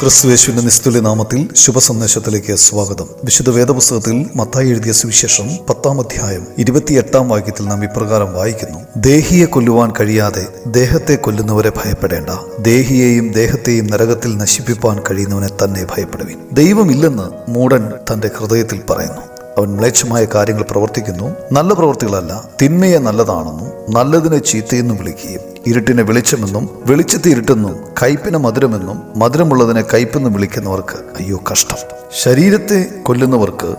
ക്രിസ്തുവേശുവിന്റെ നിസ്തുല്യ നാമത്തിൽ ശുഭസന്ദേശത്തിലേക്ക് സ്വാഗതം. വിശുദ്ധ വേദപുസ്തകത്തിൽ മത്തായി എഴുതിയ സുവിശേഷം പത്താം അധ്യായം ഇരുപത്തിയെട്ടാം വാക്യത്തിൽ നാം ഇപ്രകാരം വായിക്കുന്നു. ദേഹിയെ കൊല്ലുവാൻ കഴിയാതെ ദേഹത്തെ കൊല്ലുന്നവരെ ഭയപ്പെടേണ്ട. ദേഹിയെയും ദേഹത്തെയും നരകത്തിൽ നശിപ്പിപ്പാൻ കഴിയുന്നവനെ തന്നെ ഭയപ്പെടുവിൻ. ദൈവമില്ലെന്ന് മൂടൻ തന്റെ ഹൃദയത്തിൽ പറയുന്നു. അവൻ മ്ലേച്ഛമായ കാര്യങ്ങൾ പ്രവർത്തിക്കുന്നു. നല്ല പ്രവൃത്തികളല്ല തിന്മയെ നല്ലതാണെന്നും നല്ലതിനെ ചീത്തയെന്നും വിളിക്കുകയും ഇരുട്ടിനെ വെളിച്ചമെന്നും വെളിച്ചത്തെ ഇരുട്ടെന്നും കയ്പിന് മധുരമെന്നും മധുരമുള്ളതിനെ കയ്പെന്നും വിളിക്കുന്നവർക്ക് അയ്യോ കഷ്ടം. ശരീരത്തെ കൊല്ലുന്നവർക്ക്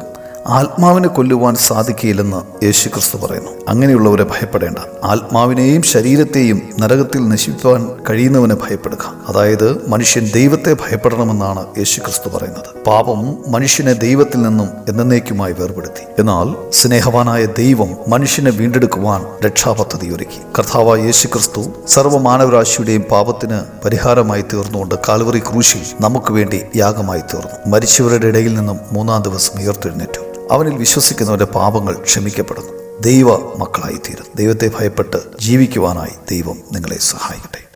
ആത്മാവിനെ കൊല്ലുവാൻ സാധിക്കില്ലെന്ന് യേശു ക്രിസ്തു പറയുന്നു. അങ്ങനെയുള്ളവരെ ഭയപ്പെടേണ്ട. ആത്മാവിനെയും ശരീരത്തെയും നരകത്തിൽ നശിപ്പാൻ കഴിയുന്നവനെ ഭയപ്പെടുക. അതായത് മനുഷ്യൻ ദൈവത്തെ ഭയപ്പെടണമെന്നാണ് യേശു ക്രിസ്തു പറയുന്നത്. പാപം മനുഷ്യനെ ദൈവത്തിൽ നിന്നും എന്നേക്കുമായി വേർപെടുത്തി. എന്നാൽ സ്നേഹവാനായ ദൈവം മനുഷ്യനെ വീണ്ടെടുക്കുവാൻ രക്ഷാപദ്ധതി ഒരുക്കി. കർത്താവ് യേശു ക്രിസ്തു സർവമാനവരാശിയുടെയും പാപത്തിന് പരിഹാരമായി തീർന്നുകൊണ്ട് കാൽവറി ക്രൂശിൽ നമുക്ക് വേണ്ടി യാഗമായി തീർന്നു. മരിച്ചവരുടെ ഇടയിൽ നിന്നും മൂന്നാം ദിവസം ഉയർത്തെഴുന്നേറ്റു. അവനിൽ വിശ്വസിക്കുന്നവന്റെ പാപങ്ങൾ ക്ഷമിക്കപ്പെടുന്നു. ദൈവ മക്കളായി തീരും ദൈവത്തെ ഭയപ്പെട്ട് ജീവിക്കുവാനായി ദൈവം നിങ്ങളെ സഹായിക്കട്ടെ.